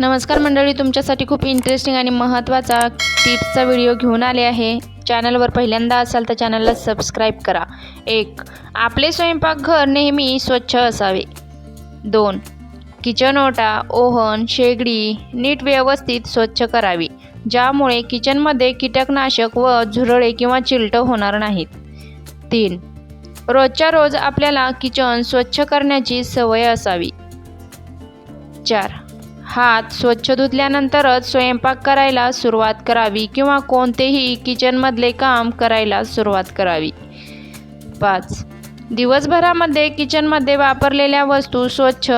नमस्कार मंडळी तुमच्यासाठी खूप इंटरेस्टिंग आणि महत्त्वाचा टिप्सचा व्हिडिओ घेऊन आले आहे. चॅनलवर पहिल्यांदा असाल तर चॅनलला सबस्क्राईब करा. एक आपले स्वयंपाकघर नेहमी स्वच्छ असावे. दोन किचन ओटा ओहन शेगडी नीट व्यवस्थित स्वच्छ करावी. ज्यामुळे किचनमध्ये कीटकनाशक व झुरळे किंवा चिलटं होणार नाहीत. तीन रोजच्या रोज आपल्याला किचन स्वच्छ करण्याची सवय असावी. चार हात स्वच्छ धुतल्यानंतरच स्वयंपाक करायला सुरुवात करावी किंवा कोणतेही किचनमधले काम करायला सुरुवात करावी. पाच. दिवसभरामध्ये किचनमध्ये वापरलेल्या वस्तू स्वच्छ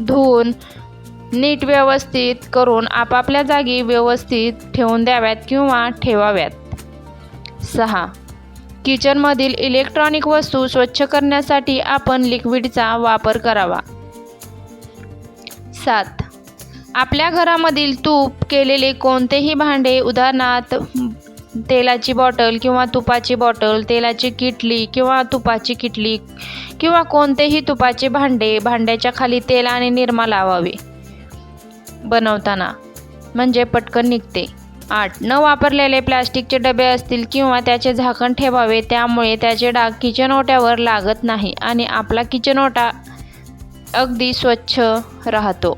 धुवून नीट व्यवस्थित करून आपापल्या जागी व्यवस्थित ठेवून द्याव्यात किंवा ठेवाव्यात. सहा. किचनमधील इलेक्ट्रॉनिक वस्तू स्वच्छ करण्यासाठी आपण लिक्विडचा वापर करावा. सात. आपल्या घरामधील तूप केलेले कोणतेही भांडे उदाहरणार्थ तेलाची बॉटल किंवा तुपाची बॉटल तेलाची किटली किंवा तुपाची किटली किंवा कोणतेही तुपाचे भांडे भांड्याच्या खाली तेल आणि निरमा लावावे. बनवताना म्हणजे पटकन निघते. आठ न वापरलेले प्लास्टिकचे डबे असतील किंवा त्याचे झाकण ठेवावे त्यामुळे त्याचे डाग किचन ओट्यावर लागत नाही आणि आपला किचन ओटा अगदी स्वच्छ राहतो.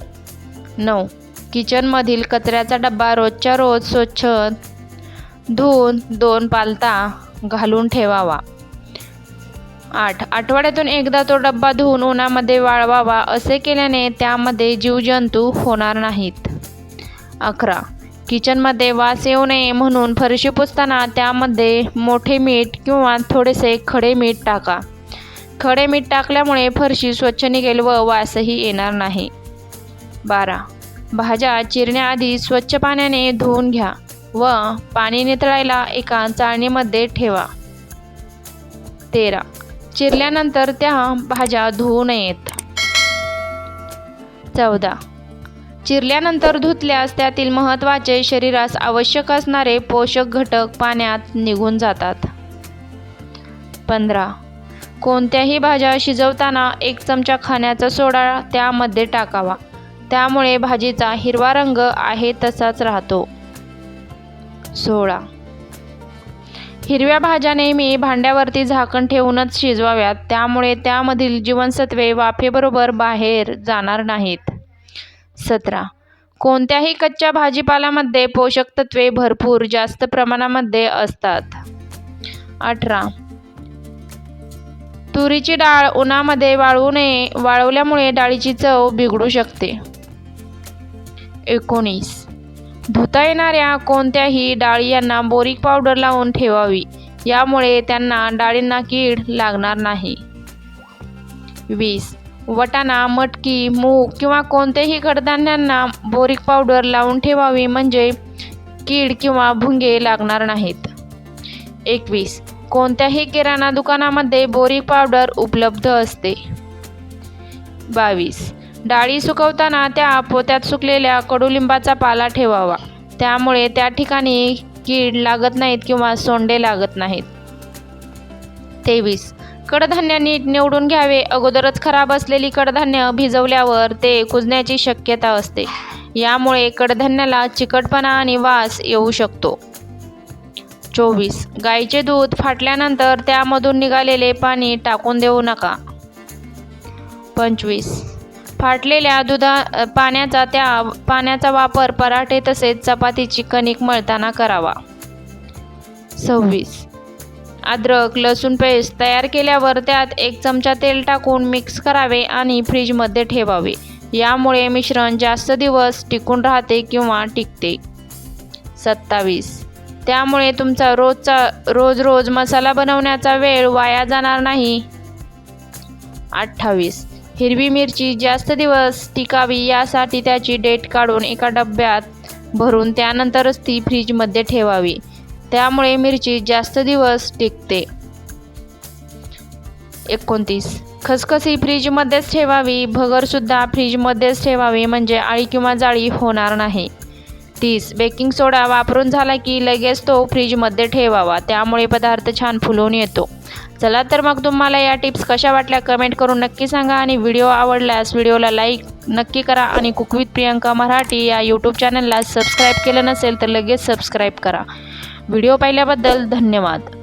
नऊ. किचनमधील कचऱ्याचा डब्बा रोजच्या रोज स्वच्छ धुवून दोन पालता घालून ठेवावा. आठ. आठवड्यातून एकदा तो डब्बा धुवून उन्हामध्ये वाळवावा असे केल्याने त्यामध्ये जीवजंतू होणार नाहीत. अकरा. किचनमध्ये वास येऊ नये म्हणून फरशी पुसताना त्यामध्ये मोठे मीठ किंवा थोडेसे खडे मीठ टाका. खडे मीठ टाकल्यामुळे फरशी स्वच्छ निघेल व वासही येणार नाही. बारा. भाज्या चिरण्याआधी स्वच्छ पाण्याने धुवून घ्या व पाणी नितळायला एका चाळणीमध्ये ठेवा. तेरा. चिरल्यानंतर त्या भाज्या धुवू नयेत. चौदा. चिरल्यानंतर धुतल्यास त्यातील महत्त्वाचे शरीरास आवश्यक असणारे पोषक घटक पाण्यात निघून जातात. पंधरा. कोणत्याही भाज्या शिजवताना एक चमचा खाण्याचा सोडा त्यामध्ये टाकावा. त्यामुळे भाजीचा हिरवा रंग आहे तसाच राहतो. सोळा. हिरव्या भाज्या नेहमी भांड्यावरती झाकण ठेवूनच शिजवाव्यात. त्यामुळे त्यामधील जीवनसत्वे वाफेबरोबर बाहेर जाणार नाहीत. सतरा. कोणत्याही कच्च्या भाजीपाल्यामध्ये पोषक तत्वे भरपूर जास्त प्रमाणामध्ये असतात. अठरा. तुरीची डाळ उन्हामध्ये वाळवू नये वाळवल्यामुळे डाळीची चव बिघडू शकते. एकोणीस. धुता येणाऱ्या कोणत्याही डाळी यांना बोरिक पावडर लावून ठेवावी. यामुळे त्यांना डाळींना कीड लागणार नाही. वीस. वटाणा मटकी मूग किंवा कोणत्याही कडधान्यांना बोरिक पावडर लावून ठेवावी म्हणजे कीड किंवा भुंगे लागणार नाहीत. एकवीस. कोणत्याही किराणा दुकानामध्ये बोरिक पावडर उपलब्ध असते. बावीस. डाळी सुकवताना त्या पोत्यात सुकलेल्या कडुलिंबाचा पाला ठेवावा. त्यामुळे त्या ठिकाणी कीड लागत नाहीत किंवा सोंडे लागत नाहीत. तेवीस. कडधान्य नीट निवडून घ्यावे. अगोदरच खराब असलेली कडधान्य भिजवल्यावर ते कुजण्याची शक्यता असते. यामुळे कडधान्याला चिकटपणा आणि वास येऊ शकतो. चोवीस. गाईचे दूध फाटल्यानंतर त्यामधून निघालेले पाणी टाकून देऊ नका. पंचवीस. फाटलेल्या दुधा पाण्याचा त्या पाण्याचा वापर पराठे तसेच चपातीची कणिक मळताना करावा. सव्वीस. अद्रक लसूण पेस्ट तयार केल्यावर त्यात एक चमचा तेल टाकून मिक्स करावे आणि फ्रीजमध्ये ठेवावे. यामुळे मिश्रण जास्त दिवस टिकून राहते किंवा टिकते. सत्तावीस. त्यामुळे तुमचा रोजचा रोज रोज मसाला बनवण्याचा वेळ वाया जाणार नाही. अठ्ठावीस. हिरवी मिरची जास्त दिवस टिकावी यासाठी त्याची डेट काढून एका डब्यात भरून त्यानंतरच ती फ्रीजमध्ये ठेवावी. त्यामुळे मिरची जास्त दिवस टिकते. एकोणतीस. खसखसी फ्रीजमध्येच ठेवावी. भगरसुद्धा फ्रीजमध्येच ठेवावी म्हणजे आळी किंवा जाळी होणार नाही. तीस. बेकिंग सोडा वापरून झाला की लगेच तो फ्रीजमध्ये ठेवावा. त्यामुळे पदार्थ छान फुलून येतो. चला तर मग तुम्हाला या टिप्स कशा वाटल्या कमेंट करून नक्की सांगा आणि व्हिडिओ आवडल्यास व्हिडिओला लाईक नक्की करा आणि कुक विथ प्रियंका मराठी या यूट्यूब चॅनलला सबस्क्राईब केलं नसेल तर लगेच सबस्क्राईब करा. व्हिडिओ पाहिल्याबद्दल धन्यवाद.